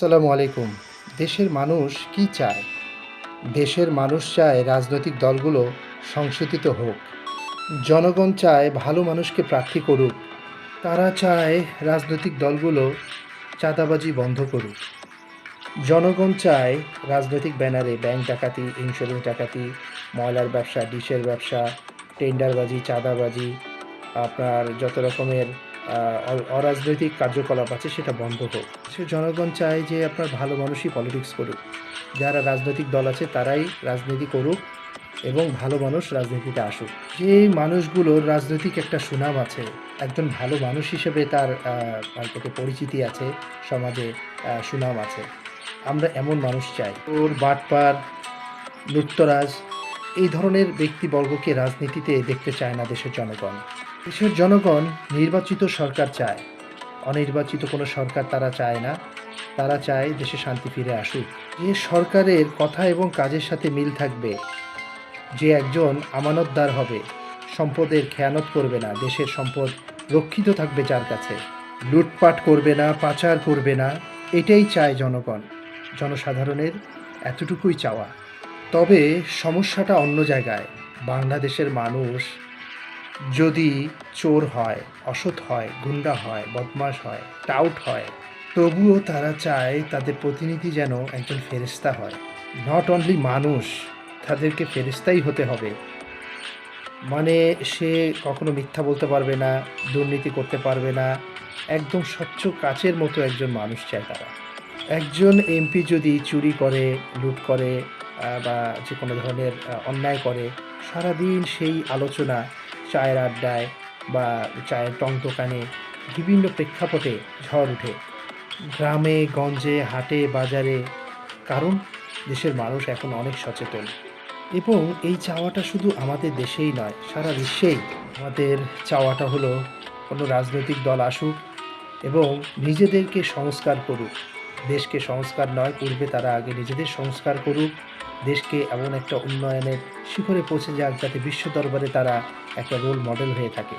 আসসালামু আলাইকুম। দেশের মানুষ কি চায়? দেশের মানুষ চায় রাজনৈতিক দলগুলো সংশোধিত হোক। জনগণ চায় ভালো মানুষকে প্রার্থী করুক। তারা চায় রাজনৈতিক দলগুলো চাঁদাবাজি বন্ধ করুক। জনগণ চায় রাজনৈতিক ব্যানারে ব্যাংক ডাকাতি ইন্স্যুরেন্স ডাকাতি, ময়লার ব্যবসা, ডিশের ব্যবসা টেন্ডারবাজি চাঁদাবাজি, আপনার যত রকমের অরাজনৈতিক কার্যকলাপ আছে, সেটা বন্ধ হোক। সে জনগণ চায় যে আপনার ভালো মানুষই পলিটিক্স করুক। যারা রাজনৈতিক দল আছে, তারাই রাজনীতি করুক এবং ভালো মানুষ রাজনীতিতে আসুক। যে মানুষগুলোর রাজনৈতিক একটা সুনাম আছে, একজন ভালো মানুষ হিসেবে তার অন্তত পরিচিতি আছে, সমাজে সুনাম আছে, আমরা এমন মানুষ চাই। ওর বাটপার লুটতরাজ এই ধরনের ব্যক্তিবর্গকে রাজনীতিতে দেখতে চায় না দেশের জনগণ। দেশের জনগণ নির্বাচিত সরকার চায়। অনির্বাচিত কোনো সরকার তারা চায় না। তারা চায় দেশে শান্তি ফিরে আসুক। যে সরকারের কথা এবং কাজের সাথে মিল থাকবে। যে একজন আমানতদার হবে, সম্পদের খেয়ানত করবে না, দেশের সম্পদ রক্ষিত থাকবে যার কাছে। লুটপাট করবে না, পাচার করবে না, এটাই চায় জনগণ। জনসাধারণের এতটুকুই চাওয়া। তবে সমস্যাটা অন্য জায়গায়। বাংলাদেশের মানুষ যদি চোর হয়, অসৎ হয়, গুন্ডা হয়, বদমাশ হয়, টাউট হয়, তবুও তারা চায় তাদের প্রতিনিধি যেন একজন ফেরিস্তা হয়। নট অনলি মানুষ, তাদেরকে ফেরিস্তাই হতে হবে। মানে সে কখনো মিথ্যা বলতে পারবে না, দুর্নীতি করতে পারবে না। একদম স্বচ্ছ কাচের মতো একজন মানুষ চায় তারা। একজন এমপি যদি চুরি করে, লুট করে বা যে কোনো ধরনের অন্যায় করে, সারাদিন সেই আলোচনা চায়ের আড্ডায় বা চায়ের টং দোকানে বিভিন্ন প্রেক্ষাপটে ঝড় উঠে। গ্রামে, গঞ্জে, হাটে, বাজারে, কারণ দেশের মানুষ এখন অনেক সচেতন। এবং এই চাওয়াটা শুধু আমাদের দেশেই নয়, সারা বিশ্বেই। আমাদের চাওয়াটা হলো কোনো রাজনৈতিক দল আসুক এবং নিজেদেরকে সংস্কার করুক। দেশকে সংস্কার নয়, পূর্বে তারা আগে নিজেদের সংস্কার করুক। দেশকে এমন একটা উন্নয়নের শিখরে পৌঁছে যাক যাতে বিশ্ব দরবারে তারা একটা রোল মডেল হয়ে থাকে।